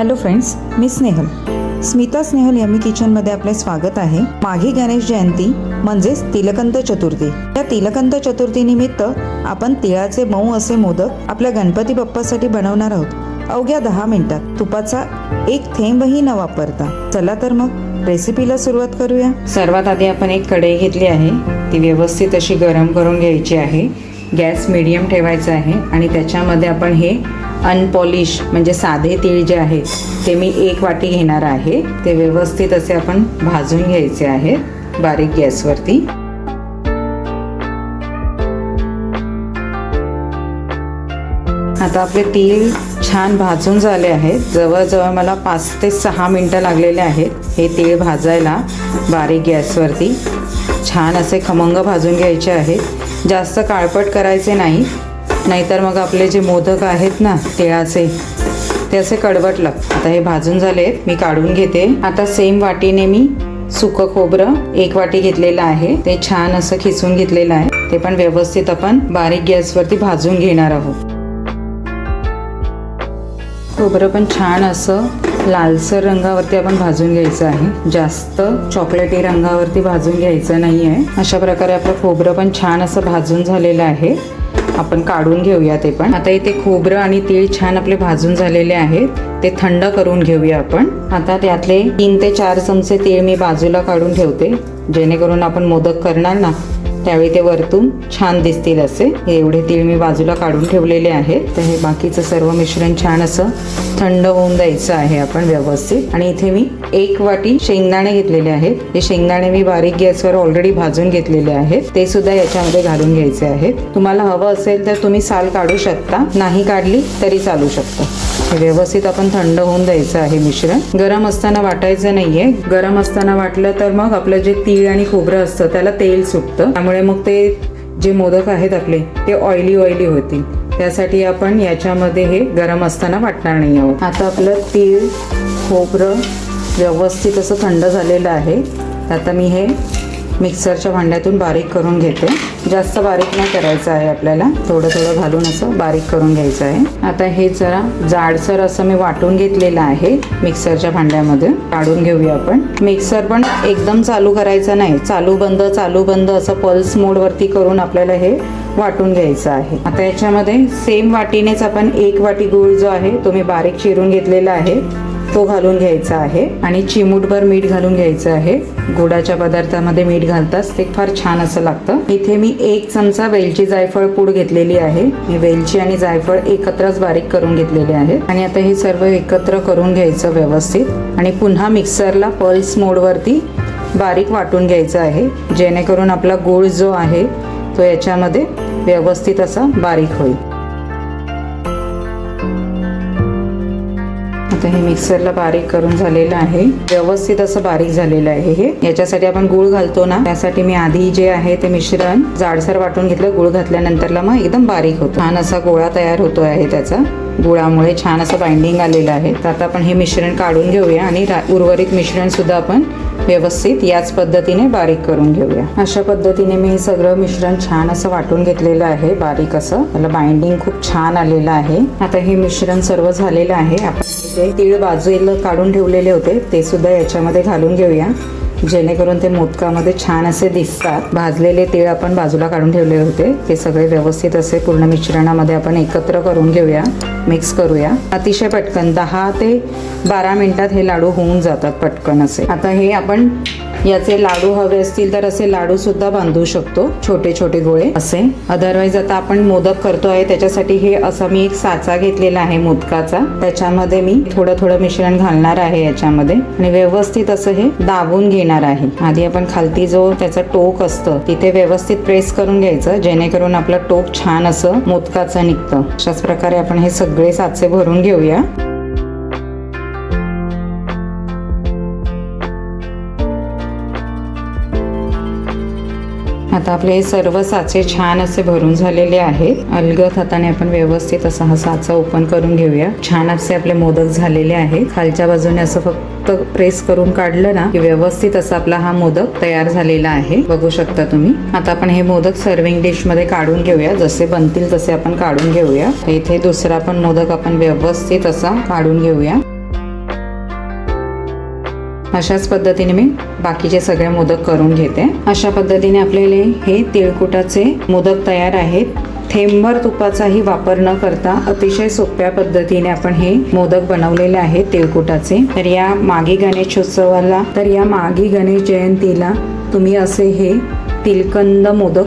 Hello friends मी Snehal. Smita Snehal yummy किचनमध्ये आपले स्वागत आहे. माघी गणेश जयंती म्हणजेच तिलकंत चतुर्थी. या तिलकंत चतुर्थी निमित्त आपण तिळाचे मऊ असे मोदक आपल्या गणपती बाप्पासाठी बनवणार आहोत. अवघ्या दहा मिनिटात तुपाचा एक थेंबही न वापरता. चला तर मग रेसिपीला सुरुवात करूया. सर्वात आधी आपण एक कढई घेतली आहे. ती व्यवस्थित अशी गरम करून घ्यायची आहे. गॅस मिडियम ठेवायचा आहे आणि त्याच्यामध्ये आपण हे अनपॉलिश म्हणजे साधे तीळ जे आहेत ते मी एक वाटी घेणार आहे. ते व्यवस्थित असे आपण भाजून घ्यायचे आहेत बारीक गॅसवरती. आता आपले तीळ छान भाजून झाले आहेत. जवळजवळ मला पाच ते सहा मिनटं लागलेले आहेत हे तीळ भाजायला बारीक गॅसवरती. छान असे खमंग भाजून घ्यायचे आहेत. जास्त काळपट करायचे नाही. नाहीतर मग आपले जे मोदक आहेत ना तिळाचे ते असे कडवट लागतात आता हे भाजून झाले आहेत मी काढून घेते. आता सेम वाटीने मी सुकं खोबरं एक वाटी घेतलेलं आहे. ते छान असं खिसून घेतलेलं आहे. ते पण व्यवस्थित आपण बारीक गॅसवरती भाजून घेणार आहोत. खोबरं पण छान असं लालसर रंगावरती आपण भाजून घ्यायचं आहे. जास्त चॉकलेटी रंगावरती भाजून घ्यायचं नाही आहे. अशा प्रकारे आपलं खोबरं पण छान असं भाजून झालेलं आहे. आपण काढून घेऊया ते पण. आता इथे खोबरं आणि तीळ छान आपले भाजून झालेले आहेत. ते थंड करून घेऊया आपण. आता त्यातले तीन ते चार चमचे तीळ मी बाजूला काढून ठेवते. जेणेकरून आपण मोदक करणार ना त्यावेळी ते वरतून छान दिसतील असे. हे एवढे तीळ मी बाजूला काढून ठेवलेले आहेत. तर हे बाकीचं सर्व मिश्रण छान असं थंड होऊन द्यायचं आहे आपण व्यवस्थित. आणि इथे मी एक वाटी शेंगदाणे घेतलेले आहेत. हे शेंगदाणे मी बारीक गॅसवर ऑलरेडी भाजून घेतलेले आहेत. ते सुद्धा याच्यामध्ये घालून घ्यायचे आहेत. तुम्हाला हवं असेल तर तुम्ही साल काढू शकता. नाही काढली तरी चालू शकता. हे व्यवस्थित आपण थंड होऊन द्यायचं आहे मिश्रण. गरम असताना वाटायचं नाहीये. गरम असताना वाटलं तर मग आपलं जे तीळ आणि खोबरं असतं त्याला तेल सुटतं. त्यामुळे त्यामुळे मग ते जे मोदक आहेत आपले ते ऑइली ऑइली होतील. त्यासाठी आपण याच्यामध्ये हे गरम असताना वाटणार नाही आहोत. आता आपलं तीळ खोबरं व्यवस्थित असं थंड झालेलं आहे. आता मी हे मिक्सरच्या भांड्यातून बारीक करून घेते. जास्त बारीक नाही करायचं आहे आपल्याला. थोडं थोडं घालून असं बारीक करून घ्यायचं आहे. आता हे जरा जाडसर असं मी वाटून घेतलेलं आहे मिक्सरच्या भांड्यामध्ये. काढून घेऊया आपण. मिक्सर पण एकदम चालू करायचं नाही. चालू बंद चालू बंद असं पल्स मोडवरती करून आपल्याला हे वाटून घ्यायचं आहे. आता याच्यामध्ये सेम वाटीनेच आपण एक वाटी गूळ जो आहे तो मी बारीक चिरून घेतलेला आहे. तो घालून घ्यायचा आहे आणि चिमूटभर मीठ घालून घ्यायचं आहे. गुडाच्या पदार्थामध्ये मीठ घालताच ते फार छान असं लागतं. इथे मी एक चमचा वेलची जायफळ पूड घेतलेली आहे. मी वेलची आणि जायफळ एकत्रच बारीक करून घेतलेले आहे. आणि आता हे सर्व एकत्र करून घ्यायचं व्यवस्थित. आणि पुन्हा मिक्सरला पल्स मोडवरती बारीक वाटून घ्यायचं आहे. जेणेकरून आपला गूळ जो आहे तो याच्यामध्ये व्यवस्थित असा बारीक होईल. हे मिक्सरला बारीक करून झालेलं आहे. व्यवस्थित असं बारीक झालेलं आहे हे. याच्यासाठी आपण गुळ घालतो ना. त्यासाठी मी आधी जे आहे ते मिश्रण जाडसर वाटून घेतलं. गुळ घातल्यानंतरला मग एकदम बारीक होतो. छान असा गोळा तयार होतो आहे त्याचा. गुळामुळे छान असं बाइंडिंग आलेलं आहे. तर आता आपण हे मिश्रण काढून घेऊया आणि रा- उर्वरित मिश्रणसुद्धा आपण व्यवस्थित याच पद्धतीने बारीक करून घेऊया. अशा पद्धतीने मी हे सगळं मिश्रण छान असं वाटून घेतलेलं आहे. बारीक असं. त्याला बाइंडिंग खूप छान आलेलं आहे. आता हे मिश्रण सर्व झालेलं आहे. आपण इथे तीळ बाजूला काढून ठेवलेले होते. ते सुद्धा याच्यामध्ये घालून घेऊया. जेणेकरून ते मोदकामध्ये छान असे दिसतात. भाजलेले तीळ आपण बाजूला काढून ठेवले होते. ते सगळे व्यवस्थित असे पूर्ण मिश्रणामध्ये आपण एकत्र करून घेऊया. मिक्स करूया. अतिशय पटकन दहा ते बारा मिनिटात हे लाडू होऊन जातात पटकन असे. आता हे आपण याचे लाडू हवे असतील तर असे लाडू सुद्धा बांधू शकतो. छोटे छोटे गोळे असे. अदरवाईज आता आपण मोदक करतो आहे. त्याच्यासाठी हे असा मी एक साचा घेतलेला आहे मोदकाचा. त्याच्यामध्ये मी थोडं थोडं मिश्रण घालणार आहे याच्यामध्ये. आणि व्यवस्थित असं हे दाबून घेणार आहे. आधी आपण खालती जो त्याचा टोक असतं तिथे व्यवस्थित प्रेस करून घ्यायचं जेणेकरून आपलं टोक छान असं मोदकाचं निघतं. अशाच प्रकारे आपण हे सगळे साचे भरून घेऊया. आता आपले हे सर्व साचे छान असे भरून झालेले आहेत. अलगद हाताने आपण व्यवस्थित असा हा साचा ओपन करून घेऊया. छान असे आपले मोदक झालेले आहेत. खालच्या बाजूने असं फक्त प्रेस करून काढलं ना की व्यवस्थित असा आपला हा मोदक तयार झालेला आहे. बघू शकता तुम्ही. आता आपण हे मोदक सर्विंग डिशमध्ये काढून घेऊया. जसे बनतील तसे आपण काढून घेऊया. इथे दुसरा पण मोदक आपण व्यवस्थित असा काढून घेऊया. अशाच पद्धतीने मी बाकीचे सगळे मोदक करून घेते. अशा पद्धतीने आपल्याला हे तिळकुटाचे मोदक तयार आहेत. थेंबर तुपाचाही वापर न करता अतिशय सोप्या पद्धतीने आपण हे मोदक बनवलेले आहेत तिळकुटाचे. तर या मागी गणेशोत्सवाला तर या मागी गणेश जयंतीला तुम्ही असे हे तिलकंद मोदक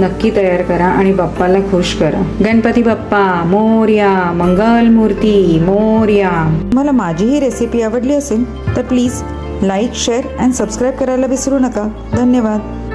नक्की तयार करा आणि बाप्पाला खुश करा. गणपती बाप्पा मोर्या मंगल मूर्ती मोर्या. तुम्हाला माझी ही रेसिपी आवडली असेल तर please like share and subscribe करायला विसरू नका. धन्यवाद.